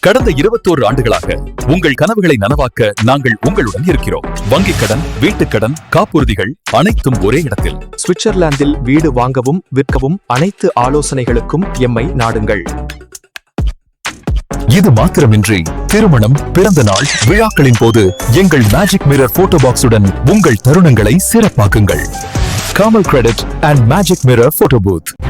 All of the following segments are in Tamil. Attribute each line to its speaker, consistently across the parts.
Speaker 1: கடந்த இருபத்தோரு ஆண்டுகளாக உங்கள் கனவுகளை நனவாக்க நாங்கள் உங்களுடன் இருக்கிறோம். வங்கிக் கடன் வீட்டுக் கடன் காப்புறுதிகள் அனைத்தும் ஒரே இடத்தில்.
Speaker 2: சுவிட்சர்லாந்தில் வீடு வாங்கவும் விற்கவும் அனைத்து ஆலோசனைகளுக்கும் எம்மை நாடுங்கள்.
Speaker 1: இது மாத்திரமின்றி திருமணம் பிறந்த நாள் விழாக்களின் போது எங்கள் மேஜிக் மிரர் போட்டோ பாக்ஸுடன் உங்கள் தருணங்களை சிறப்பாக்குங்கள். காமல் credit and magic mirror photo booth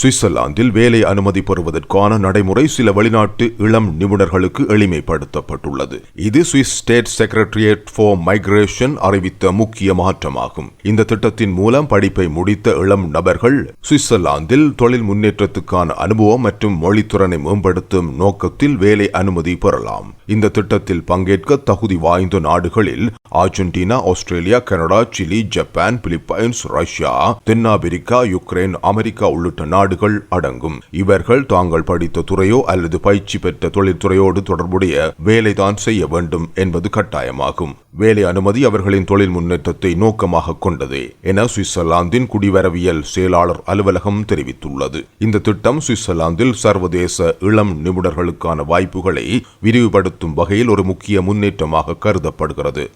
Speaker 3: சுவிட்சர்லாந்தில் வேலை அனுமதி பெறுவதற்கான நடைமுறை சில வெளிநாட்டு இளம் நிபுணர்களுக்கு எளிமைப்படுத்தப்பட்டுள்ளது. இது Swiss state secretariat for migration அறிவித்த முக்கிய மாற்றமாகும். இந்த திட்டத்தின் மூலம் படிப்பை முடித்த இளம் நபர்கள் சுவிட்சர்லாந்தில் தொழில் முன்னேற்றத்துக்கான அனுபவம் மற்றும் மொழித்திறனை மேம்படுத்தும் நோக்கத்தில் வேலை அனுமதி பெறலாம். இந்த திட்டத்தில் பங்கேற்க தகுதி வாய்ந்த நாடுகளில் Argentina Australia Canada Chile Japan Philippines Russia தென்னாப்பிரிக்கா யுக்ரைன் அமெரிக்கா உள்ளிட்ட நாடுகள் அடங்கும். இவர்கள் தாங்கள் படித்த துறையோ அல்லது பயிற்சி பெற்ற தொழில்துறையோடு தொடர்புடைய வேலைதான் செய்ய வேண்டும் என்பது கட்டாயமாகும். வேலை அனுமதி அவர்களின் தொழில் முன்னேற்றத்தை நோக்கமாக கொண்டது என சுவிட்சர்லாந்தின் குடிவரவியல் செயலாளர் அலுவலகம் தெரிவித்துள்ளது. இந்த திட்டம் சுவிட்சர்லாந்தில் சர்வதேச இளம் நிபுணர்களுக்கான வாய்ப்புகளை விரிவுபடுத்தும் வகையில் ஒரு முக்கிய முன்னேற்றமாக கருதப்படுகிறது.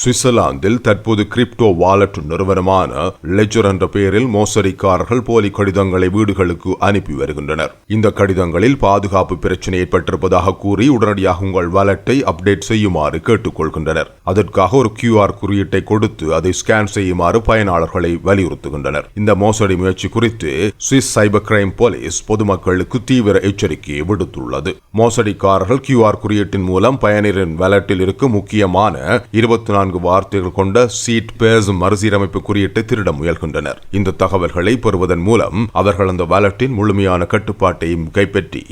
Speaker 3: சுவிட்சர்லாந்தில் தற்போது கிரிப்டோ வாலெட் நிறுவனமான லெஜர் என்ற பெயரில் மோசடிக்காரர்கள் போலி கடிதங்களை வீடுகளுக்கு அனுப்பி வருகின்றனர். இந்த கடிதங்களில் பாதுகாப்பு பிரச்சனை ஏற்பட்டிருப்பதாக கூறி உடனடியாக உங்கள் வாலெட்டை அப்டேட் செய்யுமாறு கேட்டுக்கொள்கின்றனர். அதற்காக ஒரு கியூஆர் குறியீட்டை கொடுத்து அதை ஸ்கேன் செய்யுமாறு பயனாளர்களை வலியுறுத்துகின்றனர். இந்த மோசடி முயற்சி குறித்து சுவிஸ் சைபர் கிரைம் போலீஸ் பொதுமக்களுக்கு தீவிர எச்சரிக்கையை விடுத்துள்ளது. மோசடிக்காரர்கள் கியூஆர் குறியீட்டின் மூலம் பயனரின் வாலெட்டில் இருக்கும் முக்கியமான இருபத்தி நான்கு வார்த்தைகள் கொண்ட சீட் பேஸ் மறுசீரமைப்பு குறியீட்டை திருட முயல்கின்றனர். இந்த தகவல்களை பெறுவதன் மூலம் அவர்கள் அந்த வாலெட்டின் முழுமையான கட்டுப்பாட்டையும் கைப்பற்றி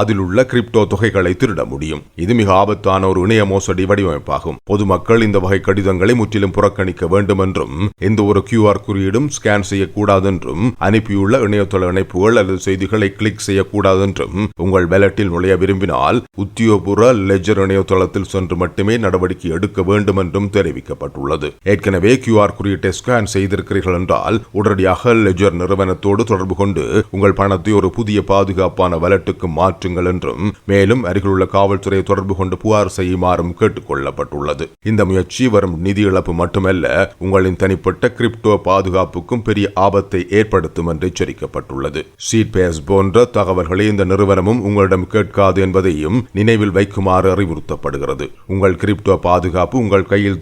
Speaker 3: அதில் உள்ள கிரிப்டோ தொகைகளை திருட முடியும். இது மிக ஆபத்தான ஒரு இணைய மோசடி வடிவமைப்பாகும். பொதுமக்கள் இந்த வகை கடிதங்களை முற்றிலும் புறக்கணிக்க வேண்டும் என்றும் எந்த ஒரு கியூஆர் குறியீடும் ஸ்கேன் செய்யக்கூடாது என்றும் அனுப்பியுள்ள இணையதள இணைப்புகள் அல்லது செய்திகளை கிளிக் செய்யக்கூடாது என்றும் உங்கள் வேலட்டில் நுழைய விரும்பினால் உத்தியோகபூர்வ லெஜர் இணையதளத்தில் சென்று மட்டுமே நடவடிக்கை எடுக்க வேண்டும் என்றும் தெரிவிக்கப்பட்டுள்ளது. ஏற்கனவே கியூஆர் குறியீட்டை ஸ்கேன் செய்திருக்கிறீர்கள் என்றால் உடனடியாக லெஜர் நிறுவனத்தோடு தொடர்பு கொண்டு உங்கள் பணத்தை ஒரு புதிய பாதுகாப்பான வலட்டுக்கு மாற்றுங்கள் என்றும் மேலும் அருகிலுள்ள காவல்துறையை தொடர்பு கொண்டு புகார் செய்யுமாறும் கேட்டுக் கொள்ளப்பட்டுள்ளது. இந்த முயற்சி வரும் நிதி இழப்பு மட்டுமல்ல உங்களின் தனிப்பட்ட கிரிப்டோ பாதுகாப்புக்கும் பெரிய ஆபத்தை ஏற்படுத்தும் என்று எச்சரிக்கப்பட்டுள்ளது. சீட்பேஸ் போன்ற தகவல்களை இந்த நிறுவனமும் உங்களிடம் கேட்காது என்பதையும் நினைவில் வைக்குமாறு அறிவுறுத்தப்படுகிறது. உங்கள் கிரிப்டோ பாதுகாப்பு உங்கள் கையில்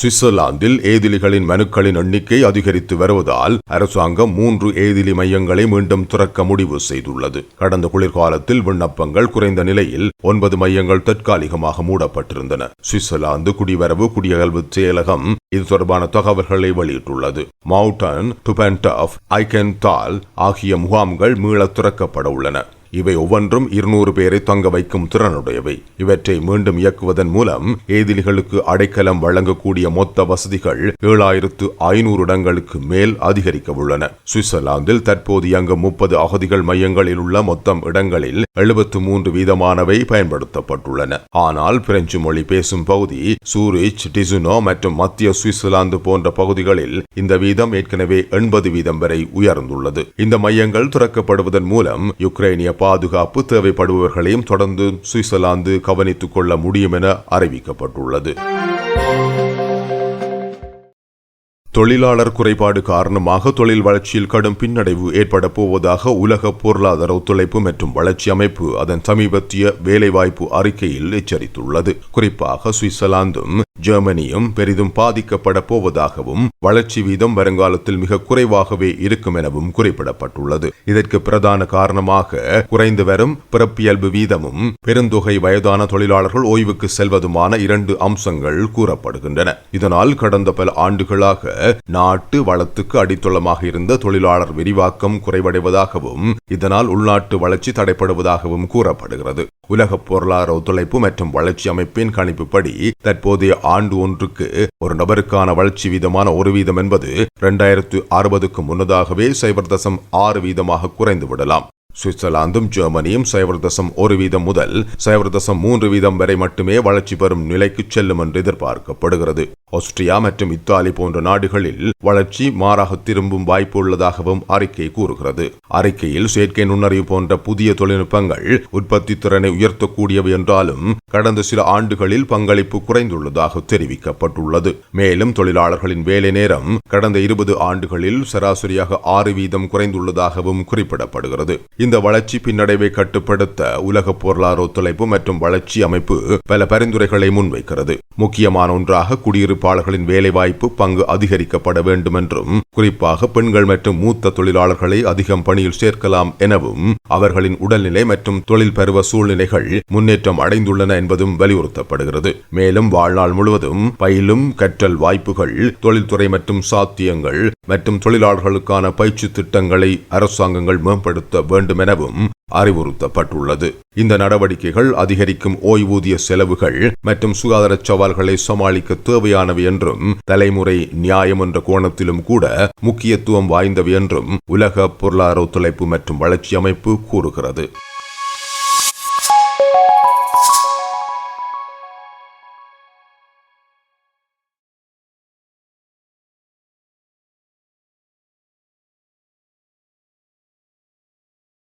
Speaker 3: சுவிட்சர்லாந்தில் ஏதிலிகளின் மனுக்களின் எண்ணிக்கை அதிகரித்து வருவதால் அரசாங்கம் மூன்று ஏதிலி மையங்களை மீண்டும் திறக்க முடிவு செய்துள்ளது. கடந்த குளிர்காலத்தில் விண்ணப்பங்கள் குறைந்த நிலையில் ஒன்பது மையங்கள் தற்காலிகமாக மூடப்பட்டிருந்தன. சுவிட்சர்லாந்து குடிவரவு குடியகல்வு செயலகம் இது தொடர்பான தகவல்களை வெளியிட்டுள்ளது. மவுண்டன் டுபென்டாஃப் ஐகன் தால் ஆகிய முகாம்கள் மீள திறக்கப்பட உள்ளன. இவை ஒவ்வொன்றும் இருநூறு பேரை தங்க வைக்கும் திறனுடையவை. இவற்றை மீண்டும் இயக்குவதன் மூலம் ஏதிலிகளுக்கு அடைக்கலம் வழங்கக்கூடிய மொத்த வசதிகள் ஏழாயிரத்து ஐநூறு இடங்களுக்கு மேல் அதிகரிக்க உள்ளன. சுவிட்சர்லாந்தில் தற்போது இயங்கும் முப்பது அகதிகள் மையங்களில் உள்ள மொத்தம் இடங்களில் எழுபத்து மூன்று வீதமானவை பயன்படுத்தப்பட்டுள்ளன. ஆனால் பிரெஞ்சு மொழி பேசும் பகுதி சூரிச் டிசுனோ மற்றும் மத்திய சுவிட்சர்லாந்து போன்ற பகுதிகளில் இந்த வீதம் ஏற்கனவே எண்பது வீதம் வரை உயர்ந்துள்ளது. இந்த மையங்கள் திறக்கப்படுவதன் மூலம் யுக்ரைனிய பாதுகாப்பு தேவைப்படுபவர்களையும் தொடர்ந்து சுவிட்சர்லாந்து கவனித்துக் கொள்ள முடியும் என அறிவிக்கப்பட்டுள்ளது. தொழிலாளர் குறைபாடு காரணமாக தொழில் வளர்ச்சியில் கடும் பின்னடைவு ஏற்பட போவதாக உலக பொருளாதார ஒத்துழைப்பு மற்றும் வளர்ச்சி அமைப்பு அதன் சமீபத்திய வேலைவாய்ப்பு அறிக்கையில் எச்சரித்துள்ளது. குறிப்பாக சுவிட்சர்லாந்தும் ஜெர்மனியும் பெரிதும் பாதிக்கப்பட போவதாகவும் வளர்ச்சி வீதம் வருங்காலத்தில் மிக குறைவாகவே இருக்கும் எனவும் குறிப்பிடப்பட்டுள்ளது. இதற்கு பிரதான காரணமாக குறைந்து வரும் பிறப்பியல்பு வீதமும் பெருந்தொகை வயதான தொழிலாளர்கள் ஓய்வுக்கு செல்வதுமான இரண்டு அம்சங்கள் கூறப்படுகின்றன. இதனால் கடந்த பல ஆண்டுகளாக நாட்டு வளத்துக்கு அடித்தளமாக இருந்த தொழிலாளர் விரிவாக்கம் குறைவடைவதாகவும் இதனால் உள்நாட்டு வளர்ச்சி தடைப்படுவதாகவும் கூறப்படுகிறது. உலக பொருளாதார ஒத்துழைப்பு மற்றும் வளர்ச்சி அமைப்பின் கணிப்புப்படி தற்போதைய ஆண்டு ஒன்றுக்கு ஒரு நபருக்கான வளர்ச்சி வீதமான ஒரு வீதம் என்பது இரண்டாயிரத்து அறுபதுக்கு முன்னதாகவே சைபர் தசம் ஆறு வீதமாக குறைந்து விடலாம் சுவிட்சர்லாந்தும் ஜெர்மனியும் சைபர் தசம் ஒரு வீதம் முதல் சைபர் தசம் மூன்று வீதம் வரை மட்டுமே வளர்ச்சி பெறும் நிலைக்கு செல்லும் என்று எதிர்பார்க்கப்படுகிறது. ஆஸ்திரியா மற்றும் இத்தாலி போன்ற நாடுகளில் வளர்ச்சி மாறாக திரும்பும் வாய்ப்பு உள்ளதாகவும் அறிக்கை கூறுகிறது. அறிக்கையில் செயற்கை நுண்ணறிவு போன்ற புதிய தொழில்நுட்பங்கள் உற்பத்தி திறனை உயர்த்தக்கூடியவை என்றாலும் கடந்த சில ஆண்டுகளில் பங்களிப்பு குறைந்துள்ளதாக தெரிவிக்கப்பட்டுள்ளது. மேலும் தொழிலாளர்களின் வேலை நேரம் கடந்த இருபது ஆண்டுகளில் சராசரியாக ஆறு வீதம் குறைந்துள்ளதாகவும் குறிப்பிடப்படுகிறது. இந்த வளர்ச்சி பின்னடைவை கட்டுப்படுத்த உலக பொருளாதார ஒத்துழைப்பு மற்றும் வளர்ச்சி அமைப்பு பல பரிந்துரைகளை முன்வைக்கிறது. முக்கியமான ஒன்றாக குடியிருப்பாளர்களின் வேலைவாய்ப்பு பங்கு அதிகரிக்கப்பட வேண்டும் என்றும் குறிப்பாக பெண்கள் மற்றும் மூத்த தொழிலாளர்களை அதிகம் பணியில் சேர்க்கலாம் எனவும் அவர்களின் உடல்நிலை மற்றும் தொழில் பருவ சூழ்நிலைகள் முன்னேற்றம் அடைந்துள்ளன என்பதும் வலியுறுத்தப்படுகிறது. மேலும் வாழ்நாள் முழுவதும் பயிலும் கற்றல் வாய்ப்புகள் தொழில்துறை மற்றும் சாத்தியங்கள் மற்றும் தொழிலாளர்களுக்கான பயிற்சி திட்டங்களை அரசாங்கங்கள் மேம்படுத்த வேண்டும் எனவும் அறிவுறுத்தப்பட்டுள்ளது. இந்த நடவடிக்கைகள் அதிகரிக்கும் ஓய்வூதிய செலவுகள் மற்றும் சுகாதார சவால்களை சமாளிக்க தேவையானவை என்றும் தலைமுறை நியாயம் என்ற கோணத்திலும் கூட முக்கியத்துவம் வாய்ந்தவை என்றும் உலக பொருளாதார ஒத்துழைப்பு மற்றும் வளர்ச்சி அமைப்பு கூறுகிறது.